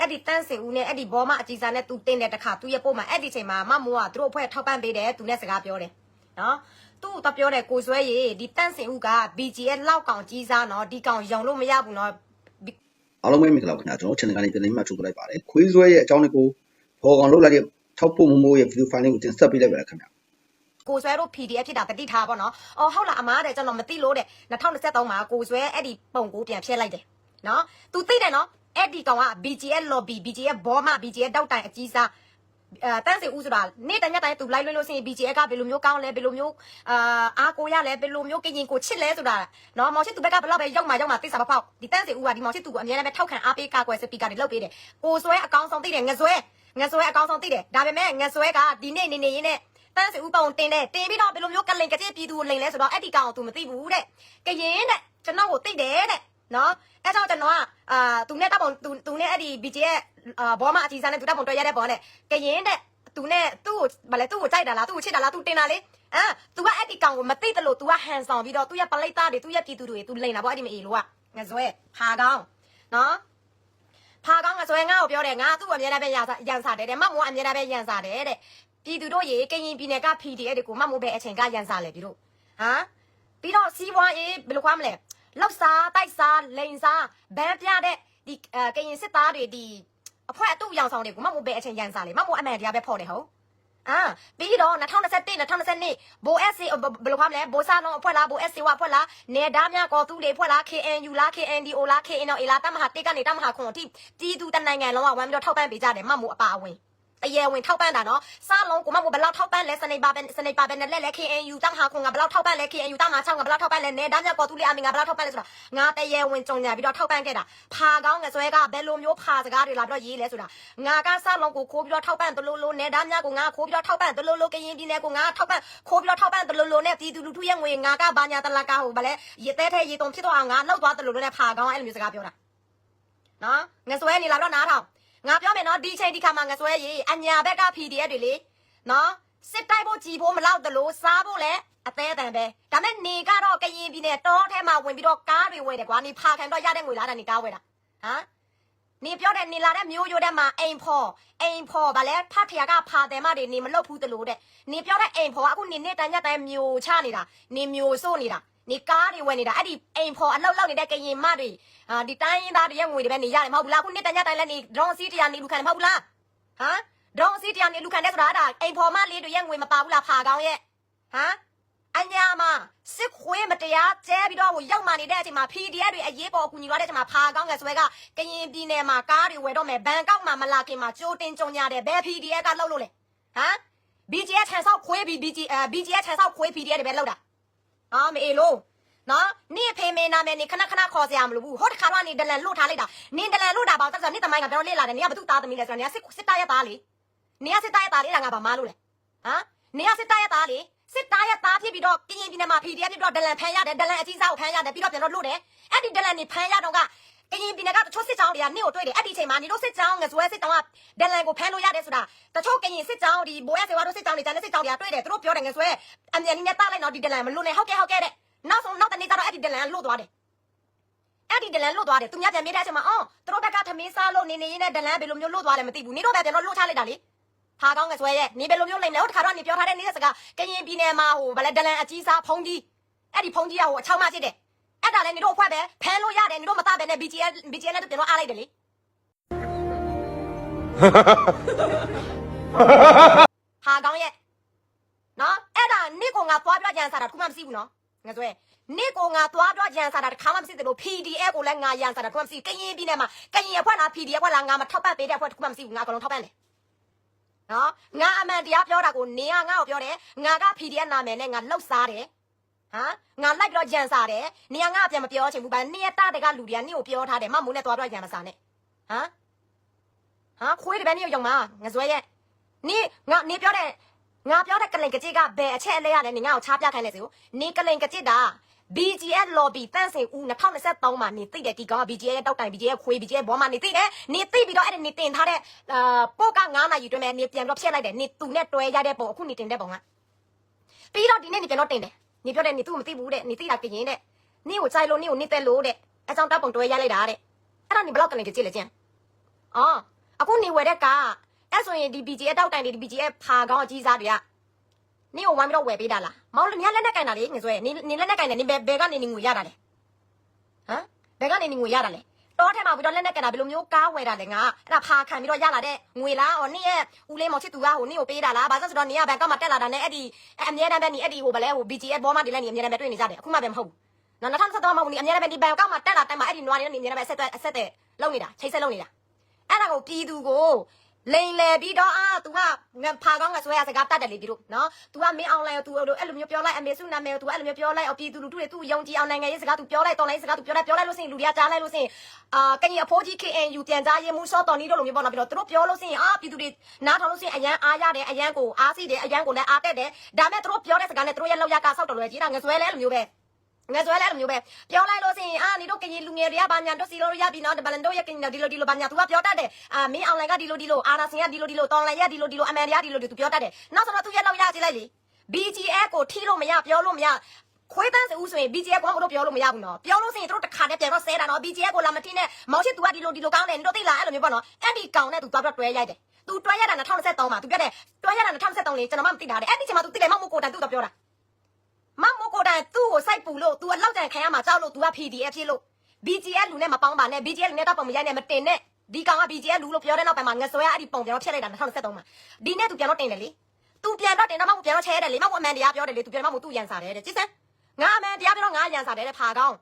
အဲ့ဒီတန်းစင်ဦးနဲ့အဲ့ဒီဘောမအကြီးစားနဲ့သူတင်းတဲ့တခါသူရဲ့ပို့မှာအဲ့ဒီချိန်မှာမမိုးကသူတို့အဖွဲ့ထောက်ပံ့ပေးတယ်သူနဲ့စကားပြောတယ်နော်သူ့တော့ပြောတယ်ကိုဆွဲရေဒီတန်းစင်ဦးက BGS လောက်ကောင်ကြီးစားနော်ဒီကောင်ယုံလို့မရဘူးနော်အားလုံးပဲမင်္ဂလာပါခင်ဗျာကျွန်တော် channel ကနေပြန်လည်မှတ်ထုတ်လိုက်ပါတယ်ခွေးဆွဲရဲ့အကြောင်းလေးကိုပေါ်ကောင်လုပ်လိုက်တဲ့ထောက်ဖို့မမိုးရဲ့ video file လေးကိုတင်ဆက်ပေးလိုက်ပါရခင်ဗျာကိုဆွဲတို့ PDF ဖြစ်တာတတိထားပေါ့နော်။အော်ဟုတ်လားအမားတဲ့ကျွန်တော်မသိလို့တဲ့2023မှာကိုဆွဲအဲ့ဒီပုံကိုပြန်ဖြည့်လိုက်တယ်။နော်။ तू သိတယ်နော်။ အဲ့ဒီကောင်က BGF lobby BGF ဘောမ BGF တောက်တိုင်အကြီးစားအဲတန်းစီဦးဆိုတာနေ့တညတိုင်းသူလိုက်လွှဲလို့ရှိရင် BGF ကဘယ်လိုမျိုးကောင်းလဲဘယ်လိုမျိုးအာအားကိုရလဲဘယ်လိုမျိုးကရင်ကိုချစ်လဲဆိုတာနော်မောင်ချစ်သူဘက်ကဘလောက်ပဲရောက်မှရောက်မှသိစားမဖောက်ဒီတန်းစီဦးကဒီမောင်ချစ်သူကိုအများနဲ့ပဲထောက်ခံအားပေးကာကွယ်စပီကာတွေလုပ်ပေးတယ်ကိုဆွဲအကောင်းဆုံးသိတယ်ငဆွဲငဆွဲအကောင်းဆုံးသိတယ်ဒါပေမဲ့ငဆွဲကဒီနေ့နေနေရင်းနဲ့တန်းစီဦးပုံတင်တယ်တင်ပြီးတော့ဘယ်လိုမျိုးကလိန်ကတိပြည်သူကိုလိန်လဲဆိုတော့အဲ့ဒီကောင်ကို तू မသိဘူးတဲ့ကရင်တဲ့ကျွန်တော်ကိုသိတယ်တဲ့ နော်အဲ့ကြောင့်ကျွန်တော်ကအာ तू နဲ့တပ်ပုံ तू तू နဲ့အဲ့ဒီ BJ ရဲ့အာဘောမအကြီးစားနဲ့ तू တပ်ပုံတွေ့ရတဲ့ဘောနဲ့ကရင်တဲ့ तू နဲ့သူ့ကိုဗလဲသူ့ကိုကြိုက်တာလားသူ့ကိုချစ်တာလား तू တင်တာလေအာ तू ကအဲ့ဒီကောင်ကိုမသိတယ်လို့ तू ကဟန်ဆောင်ပြီးတော့သူ့ရဲ့ပလိတ်သားတွေသူ့ရဲ့ပြည်သူတွေ तू လိန်တာပေါ့အဲ့ဒီမအေလို့ကငါဇွဲဖာကောင်းနော်ဖာကောင်းငါဇွဲငါ့ကိုပြောတယ်ငါသူ့ကိုအမြဲတမ်းပဲရန်စာရန်စာတယ်တဲ့မမိုးအမြဲတမ်းပဲရန်စာတယ်တဲ့ ပြည်သူတို့ရေကရင်ပြည်နယ်က PDF တွေကိုမတ်မိုးပဲအချိန်ကရန်စားလေပြီးတော့ဟမ်ပြီးတော့စီးပွားရေးဘယ်လိုခွာမလဲ လောက်စားတိုက်စားလိန်စားဘန်းပြတဲ့ဒီအဲကရင်စစ်သားတွေဒီအဖွဲ့အတူရောင်ဆောင်တွေကိုမတ်မိုးပဲအချိန်ရန်စားလေမတ်မိုးအမှန်တရားပဲဖော်တယ်ဟုတ်အာပြီးတော့2021 2022ဘို SC ဘယ်လိုခွာမလဲဘိုးစားလုံးအဖွဲ့လားဘို SC ဝအဖွဲ့လားနေသားများကောသူတွေအဖွဲ့လား KNU လား KNDO လား KNL လားတမဟာတိတ်ကနေတမဟာခွန်အထိပြည်သူတနိုင်ငံလုံးကဝမ်းပြီးတော့ထောက်ပံ့ပေးကြတယ်မတ်မိုးအပါအဝင် အရဲဝင်ထောက်ပံ့တာနော်စားလုံးကိုမဘလောက်ထောက်ပံ့လဲစနေပါပဲစနေပါပဲနဲ့လက်လက် KNU တမဟာခွန်ကဘလောက်ထောက်ပံ့လဲ KNU တမဟာချောင်းကဘလောက်ထောက်ပံ့လဲနေဒါမြတ်ကောသူလေးအမင်ကဘလောက်ထောက်ပံ့လဲဆိုတာငါတရဲဝင်ကြုံညာပြီးတော့ထောက်ပံ့ခဲ့တာဖာကောင်းငဆွဲကဘယ်လိုမျိုးဖာစကားတွေလာပြီးတော့ရေးလဲဆိုတာငါကစားလုံးကိုခိုးပြီးတော့ထောက်ပံ့တလို့လို့နေဒါမြတ်ကိုငါခိုးပြီးတော့ထောက်ပံ့တလို့လို့ကရင်ပြည်နယ်ကိုငါထောက်ပံ့ခိုးပြီးတော့ထောက်ပံ့တလို့လို့နဲ့ပြည်သူလူထုရဲ့ငွေငါကဘာညာတလကဟိုဗလဲရေတဲထဲရေတုံဖြစ်တော့အောင်ငါလောက်သွားတလို့လို့နဲ့ဖာကောင်းအဲ့လိုမျိုးစကားပြောတာနော်ငဆွဲနေလာတော့နားထောင် ငါပြောမယ်နော်ဒီချိန်ဒီခါမှာငဆွဲရေးအညာဘက်က PDF တွေလေနော်စစ်တိုက်ဖို့ကြည်ဖို့မလောက်တလို့စားဖို့လည်းအသေးအတန်ပဲဒါမဲ့နေကတော့ကရင်ပြည်နယ်တောထဲမှာဝင်ပြီးတော့ကားတွေဝယ်တယ်ကွာနေဖာခံတော့ရတဲ့ငွေလားတာနေကားဝယ်တာဟမ်နေပြောတဲ့နေလာတဲ့မျိုးရိုးတဲ့မှာအိမ်ဖော်အိမ်ဖော်ဗာလဲဖတ်ထရကဖာတယ်မတွေနေမလွတ်ဘူးတလို့တဲ့နေပြောတဲ့အိမ်ဖော်ကအခုနေနေတန်ညက်တိုင်းမျိုးချနေတာနေမျိုးစိုးနေတာနေကားတွေဝယ်နေတာအဲ့ဒီအိမ်ဖော်အလောက်လောက်နေတဲ့ကရင်မတွေအာဒီတိုင်းရင်းသားတွေရဲ့ငွေတွေပဲနေရတယ်မဟုတ်ဘူးလားခုနှစ်တန်ညတိုင်းလည်းနေဒရုန်းစီးတရားနေလူခံတယ်မဟုတ်ဘူးလားဟမ်ဒရုန်းစီးတရားနေလူခံတဲ့ဆိုတာအဲ့ဒါအိမ်ဖော်မလေးတွေရဲ့ငွေမပါဘူးလားဖာကောင်းရဲ့ဟမ်အညာမစစ်ခွေးမတရားကျဲပြီးတော့ဟိုရောက်မှနေတဲ့အချိန်မှာ PDF တွေအရေးပေါ်အကူညီရတဲ့အချိန်မှာဖာကောင်းငယ်ဆွဲကကရင်ပြည်နယ်မှာကားတွေဝယ်တော့မယ်ဘန်ကောက်မှာမလာခင်မှာကြိုတင်ကြုံကြတယ်ဘယ် PDF ကလှုပ်လို့လဲဟမ် BGS ထန်ဆောက်ခွေး BG အဲ BGS ထန်ဆောက်ခွေး PDF တွေပဲလှုပ်တာ အာမအေလို့နော်နေဖေမေနာမယ်နေခဏခဏခေါ်စရာမလိုဘူးဟိုတခါတော့နေဒလန်လွတ်ထားလိုက်တာနေဒလန်လွတ်တာပေါ့တက်ဆိုနေတမိုင်းကပြောလေ့လာတယ်နေကဘသူသားသမီးလဲဆိုတော့နေကစစ်စစ်သားရသားလေနေကစစ်သားရသားလေဒါငါဘာမလို့လဲဟမ်နေကစစ်သားရသားလေစစ်သားရသားဖြစ်ပြီးတော့ကရင်ပြည်နယ်မှာ PDF ဖြစ်ပြီးတော့ဒလန်ဖမ်းရတယ်ဒလန်အကြီးစားကိုဖမ်းရတယ်ပြီးတော့ပြန်တော့လွတ်တယ်အဲ့ဒီဒလန်နေဖမ်းရတော့ကကရင်ပြည်နယ်က တချို့စစ်ကြောင်းတွေကနေကိုတွေ့တယ်အဲ့ဒီချိန်မှာနေတို့စစ်ကြောင်းငဇွဲစစ်ကြောင်းကဒလန်ကိုဖမ်းလို့ရတယ်ဆိုတာတချို့ကရင်စစ်ကြောင်းဒီဘိုးရစေဝါတို့စစ်ကြောင်းတွေကျန်တဲ့စစ်ကြောင်းတွေကတွေ့တယ်သူတို့ပြောတယ်ငဇွဲအမြန်ကြီးနဲ့တားလိုက်တော့ဒီဒလန်မလွတ်နဲ့ဟုတ်ကဲ့ဟုတ်ကဲ့တဲ့နောက်ဆုံးနောက်တနေ့ကျတော့အဲ့ဒီဒလန်လွတ်သွားတယ်အဲ့ဒီဒလန်လွတ်သွားတယ်သူများပြန်မေးတဲ့အချိန်မှာအော်သူတို့ဘက်ကသမင်းစားလို့နေနေရင်းနဲ့ဒလန်ဘယ်လိုမျိုးလွတ်သွားလဲမသိဘူးနေတော့ပဲပြန်တော့လွတ်ချလိုက်တာလေဖာကောင်းငဆွဲရဲ့နေဘယ်လိုမျိုးလိမ့်လဲဟိုတခါတော့နေပြောထားတဲ့နေတဲ့စကားကရင်ပြည်နယ်မှာဟိုဗလဲဒလန်အကြီးစားဖုံးကြီးအဲ့ဒီဖုံးကြီးကဟိုအချောင်းမဖြစ်တယ် အဲ့ဒါလည်းနေတော့အဖွဲ့ပဲဖမ်းလို့ရတယ်နေတော့မသားပဲနဲ့ BGL BGL နဲ့ပြန်တော့အားလိုက်တယ်လေဟာကောင်းရဲ့နော်အဲ့ဒါနေကိုငါသွားပြကြံစားတာတခုမှမရှိဘူးနော်ငါဆိုရင်နေကိုငါသွားပြကြံစားတာတခါမှမရှိသလို PDF ကိုလည်းငါရန်စားတာတခုမှမရှိကရင်ပြည်နယ်မှာကရင်အဖွဲ့လား PDF အဖွဲ့လားငါမထောက်ပံ့ပေးတဲ့အဖွဲ့တခုမှမရှိဘူးငါအကုန်လုံးထောက်ပံ့တယ်နော်ငါအမှန်တရားပြောတာကိုနေကငါ့ကိုပြောတယ်ငါက PDF နာမည်နဲ့ငါလှုပ်စားတယ် ဟမ်ငါလိုက်ပြီးတော့ကြံစားတယ်နေကငါအပြန်မပြောချင်ဘူးဗာနေရတတကလူတွေကနေကိုပြောထားတယ်မမိုးနဲ့သွားပြကြံမစားနဲ့ဟမ်ဟာခွေးတပည့်နေရုံမှာငါဇွဲရဲ့နေငါနေပြောတဲ့ငါပြောတဲ့ကလိန်ကကြစ်ကဘယ်အချက်အလဲရလဲနေငါ့ကိုချားပြခိုင်းနေစီကိုနေကလိန်ကကြစ်တာ BGS lobby တန့်စင်ဦး2023မှာနေသိတယ်ဒီကောင်က BGS ရဲ့တောက်တိုင် BGS ခွေး BGS ဘောမှာနေသိတယ်နေသိပြီးတော့အဲ့ဒါနေတင်ထားတဲ့အာပို့က9နာရီတွင်းမဲ့နေပြန်တော့ဖြည့်လိုက်တယ်နေသူနဲ့တွဲရတဲ့ပုံအခုနေတင်တဲ့ပုံကပြီးတော့ဒီနေ့နေပြန်တော့တင်တယ် နေပြောတယ်နေသူမသိဘူးတဲ့နေသိတာကရင်တဲ့နေကိုကြိုက်လို့နေကိုနေတက်လို့တဲ့အကြောင်းတောက်ပုံတွဲရလိုက်တာတဲ့အဲ့ဒါနေဘလောက်ကလိန်ကကြစ်လဲကျန်ဟအော်အခုနေဝယ်တဲ့ကားအဲ့ဆိုရင်ဒီ BG ရဲ့တောက်တိုင်တွေဒီ BG ရဲ့ဖာကောင်းအကြီးစားတွေကနင့်ကိုဝိုင်းပြီးတော့ဝယ်ပေးတာလားမဟုတ်လို့ညလက်နဲ့ကင်တာလေငဆွဲနင်နင်လက်နဲ့ကင်တယ်နင်ဘယ်ဘယ်ကနေနင်ငွေရတာလဲဟမ်ဘယ်ကနေနင်ငွေရတာလဲ တော့ထဲမှာပြီးတော့လက်နဲ့ကင်တာဘယ်လိုမျိုးကားဝယ်တာလဲငါအဲ့ဒါဖာခံပြီးတော့ရလာတဲ့ငွေလားဟောနင့်ရဲ့ဦးလေးမောင်ချစ်သူကဟိုနင့်ကိုပေးတာလားဘာလို့ဆိုတော့နင်ကဘန်ကောက်မှာတက်လာတာနဲ့အဲ့ဒီအမြဲတမ်းပဲနင်အဲ့ဒီဟိုဗလဲဟို BG ရဲ့ဘောမှာဒီလက်နင်အမြဲတမ်းပဲတွေ့နေကြတယ်အခုမှပဲမဟုတ်ဘူးနော်2023မှာမဟုတ်ဘူးနင်အမြဲတမ်းပဲဒီဘန်ကောက်မှာတက်လာတိုင်းမှာအဲ့ဒီနွားနေနင်အမြဲတမ်းပဲဆက်သွက်ဆက်တဲ့လုံနေတာချိတ်ဆက်လုံနေတာအဲ့ဒါကိုပြည်သူကို လိန်လေပြီးတော့အာ तू ကငါဖာကောင်းငါဆွဲရစကားတတ်တယ်လေဒီလိုနော် तू ကမင်းအောင်လိုင်းကို तू အဲ့လိုမျိုးပြောလိုက်အမေစုနာမည်ကို तू အဲ့လိုမျိုးပြောလိုက်အပြည်သူလူထုတွေ तू ယုံကြည်အောင်နိုင်ငံရေးစကား तू ပြောလိုက်တော်လိုင်းစကား तू ပြောလိုက်ပြောလိုက်လို့စင်လူတွေကကြားလိုက်လို့စင်အာကရင်အဖိုးကြီး KNU ပြန်ကြားရေးမှုစောတော်နီးတို့လိုမျိုးပေါ့နော်ပြီးတော့သူတို့ပြောလို့စင်အာပြည်သူတွေနားထောင်လို့စင်အရန်အားရတယ်အရန်ကိုအားစီတယ်အရန်ကိုလည်းအားတက်တယ်ဒါမဲ့သူတို့ပြောတဲ့စကားနဲ့သူတို့ရဲ့လောက်ရကဆောက်တော်လွယ်ကြီးတာငါဆွဲလဲအဲ့လိုမျိုးပဲ ငါဆိုလဲအဲ့လိုမျိုးပဲပြောလိုက်လို့ရှိရင်အာနေတို့ကရင်လူငယ်တွေကဘာညာတို့စီလို့ရပြီနော်ဘလန်တို့ရကရင်ဒီလိုဒီလိုဘာညာ तू ကပြောတတ်တယ်အာမင်းအွန်လိုင်းကဒီလိုဒီလိုအာနာစင်ကဒီလိုဒီလိုတော်လိုင်းရဒီလိုဒီလိုအမန်တွေကဒီလိုဒီ तू ပြောတတ်တယ်နောက်ဆိုတော့ तू ရဲ့လောက်ရကြည့်လိုက်လေ BGF ကိုထိလို့မရပြောလို့မရခွေးတန်းစဦးဆိုရင် BGF ကိုတို့ပြောလို့မရဘူးနော်ပြောလို့ရှိရင်တို့တခါတည်းပြန်တော့ဆဲတာနော် BGF ကိုလာမထိနဲ့မောင်ရှိ तू ကဒီလိုဒီလိုကောင်းတယ်တို့သိလားအဲ့လိုမျိုးပေါ့နော်အဲ့ဒီကောင်နဲ့ तू သွားပြီးတွဲရိုက်တယ် तू တွဲရတာ2023မှာ तू ပြောတယ်တွဲရတာ2023လေကျွန်တော်မှမသိတာတဲ့အဲ့ဒီချိန်မှာ तू သိတယ်မောင်မို့ကိုတန် तू တော့ပြောတာ မမိုးကိုတိုင်သူ့ကိုစိုက်ပူလို့ तू အလောက်တန်ခံရမှာကြောက်လို့ तू က PDF ဖြစ်လို့ BGF လူနဲ့မပေါင်းပါနဲ့ BGF လူနဲ့တော့ပုံမရိုက်နဲ့မတင်နဲ့ဒီကောင်က BGF လူလို့ပြောတဲ့နောက်ပိုင်းမှာငဆွဲအဲ့ဒီပုံပြန်တော့ဖြတ်လိုက်တာ2023မှာဒီနေ့ तू ပြန်တော့တင်တယ်လေ तू ပြန်တော့တင်တော့မဟုတ်ပြန်တော့ချဲတယ်လေမဟုတ်အမှန်တရားပြောတယ်လေ तू ပြန်တော့မဟုတ် तू ရန်စားတယ်တဲ့ကြည့်စမ်းငါအမှန်တရားပြောတော့ငါရန်စားတယ်တဲ့ဖာကောင်း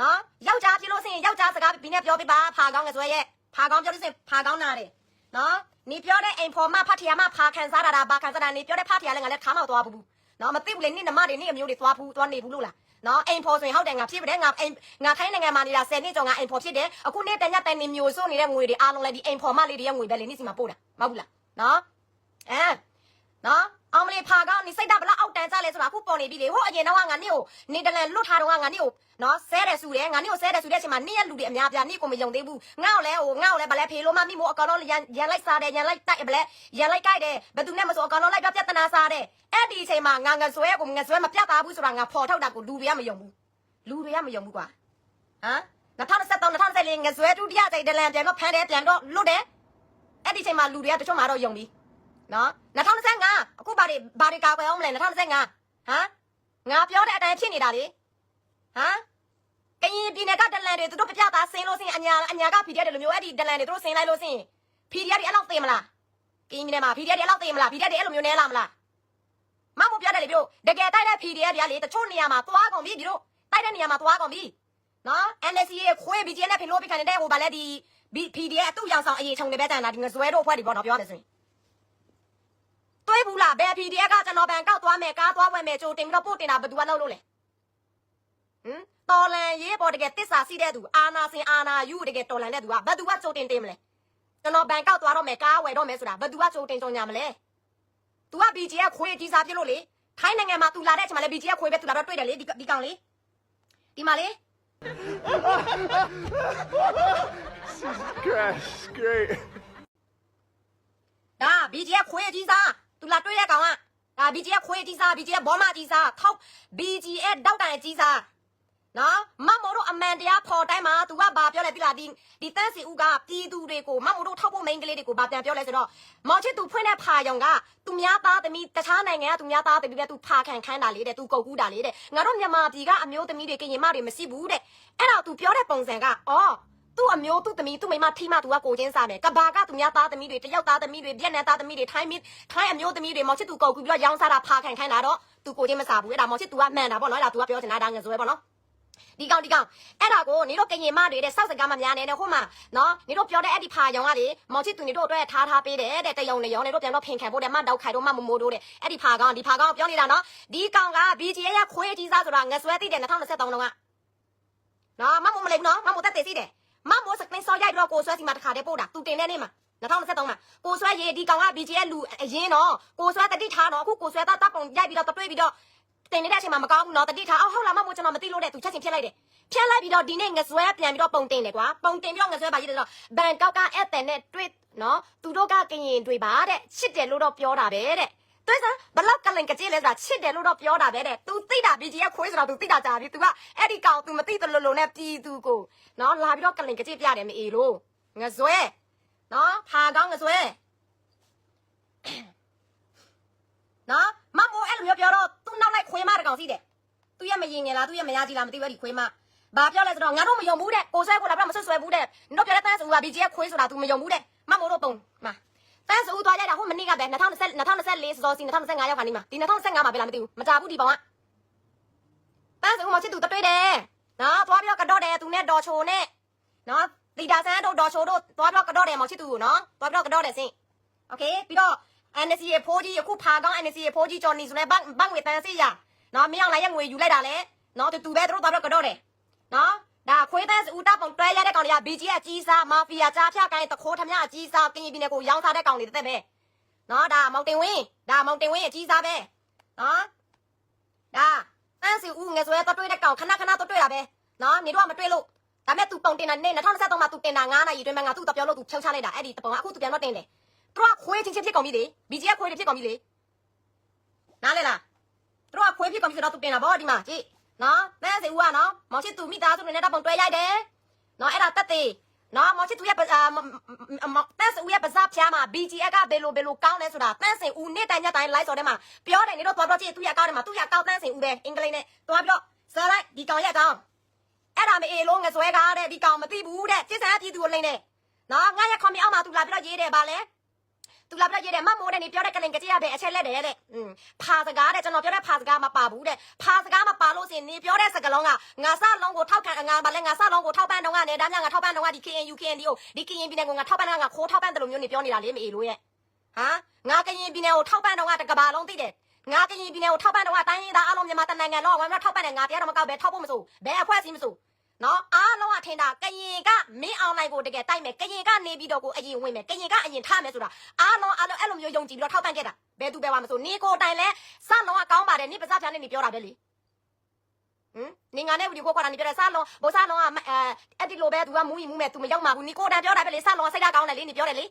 နော်ယောက်ျားဖြစ်လို့စင်ယောက်ျားစကားပြီးနဲ့ပြောပြပါဖာကောင်းငဆွဲရဲ့ဖာကောင်းပြောလို့စင်ဖာကောင်းနာတယ် နော်နေပြောတဲ့အိမ်ဖော်မဖတ်ထရမဖာခံစားတာဒါဘာခံစားတာနေပြောတဲ့ဖတ်ထရလည်းငါလည်းခါမောက်သွားဘူးနော်မသိဘူးလေနေ့နမတွေနေ့အမျိုးတွေသွားဘူးသွားနေဘူးလို့လားနော်အိမ်ဖော်ဆိုရင်ဟုတ်တယ်ငါဖြစ်ပါတယ်ငါအိမ်ငါခိုင်းနိုင်ငံမှာနေတာ10နှစ်ကျော်ငါအိမ်ဖော်ဖြစ်တယ်အခုနေ့တညတိုင်နေမျိုးစိုးနေတဲ့ငွေတွေအားလုံးလည်းဒီအိမ်ဖော်မလေးတွေရဲ့ငွေပဲလေနေ့စီမှာပို့တာမဟုတ်ဘူးလားနော်အဲနော် အောင်မလေးဖာကောင်းနေစိတ်ဓာတ်ဘလောက်အောက်တန်းကြလဲဆိုတာအခုပေါ်နေပြီလေဟိုအရင်တော့ငါနေ့ကိုနေတလန်လွတ်ထားတော့ငါနေ့ကိုနော်ဆဲတယ်ဆူတယ်ငါနေ့ကိုဆဲတယ်ဆူတဲ့အချိန်မှာနေ့ရက်လူတွေအများပြားနေ့ကိုမယုံသေးဘူးငါ့ကိုလဲဟိုငါ့ကိုလဲဗလဲဖေလို့မမိမို့အကောင်တော့ရန်ရန်လိုက်စားတယ်ရန်လိုက်တိုက်ဗလဲရန်လိုက်ကြိုက်တယ်ဘယ်သူနဲ့မဆိုအကောင်တော့လိုက်ပြပြဿနာစားတယ်အဲ့ဒီအချိန်မှာငါငါဆွဲကိုငါဆွဲမပြတ်သားဘူးဆိုတာငါဖော်ထုတ်တာကိုလူတွေကမယုံဘူးလူတွေကမယုံဘူးကွာဟမ်2023 2024ငါဆွဲဒုတိယကြိမ်ဒလန်ပြန်တော့ဖမ်းတယ်ပြန်တော့လွတ်တယ်အဲ့ဒီအချိန်မှာလူတွေကတချို့မှာတော့ယုံပြီ နော်2025အခုဘာတွေဘာတွေကာကွယ်အောင်မလဲ2025ဟမ်ငါပြောတဲ့အတိုင်းဖြစ်နေတာလေဟမ်ကရင်ပြည်နယ်ကဒလန်တွေသူတို့ပြပြသားဆင်းလို့စင်အညာအညာက PDF တွေလိုမျိုးအဲ့ဒီဒလန်တွေသူတို့ဆင်းလိုက်လို့စင် PDF တွေအဲ့လောက်သိမလားကရင်ပြည်နယ်မှာ PDF တွေအဲ့လောက်သိမလား PDF တွေအဲ့လိုမျိုးနဲလာမလားမမပြောတယ်လေပြီတို့တကယ်တိုက်တဲ့ PDF တွေကလေတချို့နေရာမှာသွားကုန်ပြီပြီတို့တိုက်တဲ့နေရာမှာသွားကုန်ပြီနော် NSC ရဲ့ခွေး BGN နဲ့ဖင်လို့ပြခံနေတဲ့ဟိုဗာလဲဒီ PDF အတူရောင်ဆောင်အရေးချုံနေပဲတန်တာဒီငဇွဲတို့အဖွဲ့တွေပေါ့နော်ပြောတယ်ဆိုရင်တွေး ဘယ် PDF ကကျွန်တော်ဗန်ကောက်သွားမယ်ကားသွားဝယ်မယ်ကြိုတင်ပြီးတော့ပို့တင်တာဘယ်သူကလုပ်လို့လဲဟမ်တော်လန်ရေးပေါ်တကယ်တစ္ဆာရှိတဲ့သူအာနာစင်အာနာယူတကယ်တော်လန်တဲ့သူကဘယ်သူကကြိုတင်တင်မလဲကျွန်တော်ဗန်ကောက်သွားတော့မယ်ကားဝယ်တော့မယ်ဆိုတာဘယ်သူကကြိုတင်ကြုံညာမလဲသူက BG ကခွေးကြီးစားပြလို့လေထိုင်းနိုင်ငံမှာသူလာတဲ့အချိန်မှာလေ BG ကခွေးပဲသူလာတော့တွေ့တယ်လေဒီဒီကောင်လေးဒီမှာလေ This is great. ဒါ BG ကခွေးကြီးစား သူလာတွေ့တဲ့ကောင်ကဒါ BG ရဲ့ခွေးကြီးစား BG ရဲ့ဘောမကြီးစားထောက် BG ရဲ့တောက်တိုင်ကြီးစားနော်မမို့တို့အမှန်တရားပေါ်တိုင်းမှာသူကဘာပြောလဲသိလားဒီဒီတန့်စီဦးကပြည်သူတွေကိုမမို့တို့ထောက်ဖို့မိန်းကလေးတွေကိုဘာပြန်ပြောလဲဆိုတော့မော်ချစ်သူဖွင့်တဲ့ဖာယုံကသူများသားသမီးတခြားနိုင်ငံကသူများသားသမီးပဲသူဖာခံခိုင်းတာလေးတဲ့သူကုတ်ကူးတာလေးတဲ့ငါတို့မြန်မာပြည်ကအမျိုးသမီးတွေကရင်မတွေမရှိဘူးတဲ့အဲ့တော့သူပြောတဲ့ပုံစံကအော် သူ့အမျိုးသူ့သမီးသူ့မိမထိမသူကကိုချင်းစားမယ်ကဘာကသူများသားသမီးတွေတယောက်သားသမီးတွေဗျက်နမ်သားသမီးတွေထိုင်းမင်းထိုင်းအမျိုးသမီးတွေမော်ချစ်သူကောက်ကူပြီးတော့ရောင်းစားတာဖာခံခိုင်းတာတော့သူကိုချင်းမစားဘူးအဲ့ဒါမော်ချစ်သူကမှန်တာပေါ့နော်အဲ့ဒါသူကပြောချင်တာဒါငယ်စွဲပေါ့နော်ဒီကောင်ဒီကောင်အဲ့ဒါကိုနေတို့ကရင်မတွေတဲ့စောက်စကားမများနဲ့တဲ့ဟိုမှာနော်နေတို့ပြောတဲ့အဲ့ဒီဖာရောင်ကလေမော်ချစ်သူနေတို့အတွက်ထားထားပေးတယ်တဲ့တယုံနေရောင်နေတို့ပြန်တော့ဖင်ခံဖို့တဲ့မတောက်ခိုင်တို့မမမိုးတို့တဲ့အဲ့ဒီဖာကောင်ဒီဖာကောင်ပြောနေတာနော်ဒီကောင်က BGA ရခွေးကြီးစားဆိုတာငဆွဲသိတယ်2023တော့ကနော်မမမလေးနော်မမတက်သေးသေးတယ် မမိုးစကလင်းစောရိုက်ပြီးတော့ကိုဆွဲစီမှာတခါတည်းပို့တာသူတင်တဲ့နေ့မှာ2023မှာကိုဆွဲရေဒီကောင်က BGA လူအရင်နော်ကိုဆွဲတတိထားနော်အခုကိုဆွဲသားတပ်ပုံရိုက်ပြီးတော့တွေ့ပြီးတော့တင်နေတဲ့အချိန်မှာမကောင်းဘူးနော်တတိထားအော်ဟုတ်လားမမို့ကျွန်တော်မသိလို့တဲ့သူချက်ချင်းဖြတ်လိုက်တယ်ဖြတ်လိုက်ပြီးတော့ဒီနေ့ငဆွဲပြန်ပြီးတော့ပုံတင်တယ်ကွာပုံတင်ပြီးတော့ငဆွဲပါရေးတယ်တော့ဘန်ကောက်ကဧည့်သည်နဲ့တွေ့နော်သူတို့ကကရင်တွေ့ပါတဲ့ချစ်တယ်လို့တော့ပြောတာပဲတဲ့ တွေ့စမ်းဘလောက်ကလင်ကကြည့်လဲဆိုတာချစ်တယ်လို့တော့ပြောတာပဲတဲ့ तू သိတာ BGF ခွေးဆိုတော့ तू သိတာကြာပြီ तू ကအဲ့ဒီကောင် तू မသိတယ်လို့လို့နဲ့ပြည်သူကိုနော်လာပြီးတော့ကလင်ကကြည့်ပြတယ်မအေလို့ငဇွဲနော်ဖာကောင်းငဇွဲနော်မမိုးအဲ့လိုမျိုးပြောတော့ तू နောက်လိုက်ခွေးမတကောင်စီတယ် သူရဲ့မရင်ငယ်လားသူရဲ့မရကြီးလားမသိဘူးအဲ့ဒီခွေးမဘာပြောလဲဆိုတော့ငါတို့မယုံဘူးတဲ့ကိုဆွဲကိုလာပြမဆွဆွဲဘူးတဲ့တို့ပြောတဲ့တန်းစုက BG ရဲ့ခွေးဆိုတာ तू မယုံဘူးတဲ့မမိုးတို့ပုံမှာ တန်းစုသွားကြတာဟိုမနေ့ကပဲ2020 2024စောစီ2025ရောက်ခါနေမှာဒီ2025မှာပဲလားမသိဘူးမကြဘူးဒီပုံကတန်းစုမချစ်သူတတွေ့တယ်နော်သွားပြီးတော့ကတော့တယ်သူနဲ့ဒေါ်ချိုနဲ့နော်တီတာဆန်းတို့ဒေါ်ချိုတို့သွားပြီးတော့ကတော့တယ်မောင်ချစ်သူကိုနော်သွားပြီးတော့ကတော့တယ်စင်โอเคပြီးတော့ NC ရဲ့ဖိုးကြီးအခုဖာကောင်း NC ရဲ့ဖိုးကြီးဂျော်နီဆိုလဲဘန့်ဘန့်ငွေတန်းစီရနော်မင်းအောင်လိုက်ရဲ့ငွေယူလိုက်တာလဲနော်တူတူပဲသူတို့သွားပြီးတော့ကတော့တယ်နော် ဒါခွေးတဲ့ဦးတာပုံတွဲရတဲ့ကောင်တွေက BG ရဲ့အကြီးစားမာဖီယာကြားဖြတ်ကိုင်းတခိုးထမအကြီးစားကင်ပြည်နယ်ကိုရောင်းစားတဲ့ကောင်တွေတက်ပဲနော်ဒါမောင်တင်ဝင်းဒါမောင်တင်ဝင်းအကြီးစားပဲနော်ဒါတန်းစီဦးငယ်ဆွဲတော့တွေ့တဲ့ကောင်ခဏခဏတော့တွေ့တာပဲနော်နေတော့မတွေ့လို့ဒါမဲ့ तू ပုံတင်တာနေ2023မှာ तू တင်တာ9နာရီအတွင်းမှာငါသူ့တော့ပြောလို့ तू ဖြုတ်ချလိုက်တာအဲ့ဒီတပုံကအခု तू ပြန်တော့တင်တယ်သူကခွေးချင်းချင်းဖြစ်ကုန်ပြီလေ BG ကခွေးတွေဖြစ်ကုန်ပြီလေနားလဲလားသူကခွေးဖြစ်ကုန်ပြီဆိုတော့ तू တင်တာဗောဒီမှာကြည့် နော်တန်းစီဦးကနော်မောင်ချစ်သူမိသားစုတွေနဲ့တော့ပုံတွဲရိုက်တယ်နော်အဲ့ဒါတက်သေးနော်မောင်ချစ်သူရဲ့အာတန်းစီဦးရဲ့ပါစားဖျားမှာ BGF ကဘယ်လိုဘယ်လိုကောင်းလဲဆိုတာတန်းစင်ဦးနေ့တိုင်းညတိုင်း live ဆော်ထဲမှာပြောတယ်နေတော့သွားတော့ကြည့်သူ့ရဲ့အကောင့်ထဲမှာသူ့ရဲ့အကောင့်တန်းစင်ဦးပဲအင်္ဂလိပ်နဲ့သွားပြီးတော့ဇာလိုက်ဒီကောင်ရဲ့အကောင့်အဲ့ဒါမအေလုံးငဆွဲကားတဲ့ဒီကောင်မသိဘူးတဲ့စစ်စမ်းပြည်သူကိုလိမ့်နေနော်ငါရဲ့ comment အောက်မှာသူလာပြီးတော့ရေးတယ်ဗာလဲ သူလာပြီးတော့ရေးတယ်မမိုးတဲ့နေပြောတဲ့ကလင်ကကြည့်ရပဲအချက်လက်တယ်တဲ့อืมဖာစကားတဲ့ကျွန်တော်ပြောတဲ့ဖာစကားမပါဘူးတဲ့ဖာစကားမပါလို့စင်နေပြောတဲ့စကားလုံးကငါစလုံးကိုထောက်ခံငါဗာလဲငါစလုံးကိုထောက်ပံ့တော့ကနေဒါမှငါထောက်ပံ့တော့ကဒီ KNU KNDO ဒီ KN ပြည်နယ်ကိုငါထောက်ပံ့တော့ငါခိုးထောက်ပံ့တယ်လို့မျိုးနေပြောနေတာလေမအေလို့ရဲ့ဟမ်ငါကရင်ပြည်နယ်ကိုထောက်ပံ့တော့ကတကဘာလုံးသိတယ်ငါကရင်ပြည်နယ်ကိုထောက်ပံ့တော့ကတိုင်းရင်းသားအလုံးမြန်မာတနိုင်ငံလုံးဝမ်းမထောက်ပံ့တယ်ငါတရားတော့မကောက်ပဲထောက်ဖို့မစိုးဘယ်အဖွဲ့အစည်းမစိုး နော်အားလုံးကထင်တာကရင်ကမင်းအောင်နိုင်ကိုတကယ်တိုက်မယ်ကရင်ကနေပြီးတော့ကိုအရင်ဝင်မယ်ကရင်ကအရင်ထမယ်ဆိုတာအားလုံးအားလုံးအဲ့လိုမျိုးယုံကြည်ပြီးတော့ထောက်ပံ့ခဲ့တာဘယ်သူပဲဝါမစိုးနေကိုတိုင်လဲစလုံးကကောင်းပါတယ်နေပါးစားဖြားနေနေပြောတာပဲလေဟမ်နေငါနဲ့ဗီဒီယိုခေါ်တာနေပြောတယ်စလုံးဘောစလုံးကအဲအဲ့ဒီလိုပဲသူကမူးရင်မူးမယ်သူမရောက်မှာဘူးနေကိုတိုင်ပြောတာပဲလေစလုံးကစိတ်ဓာတ်ကောင်းတယ်လေနေပြောတယ်လေ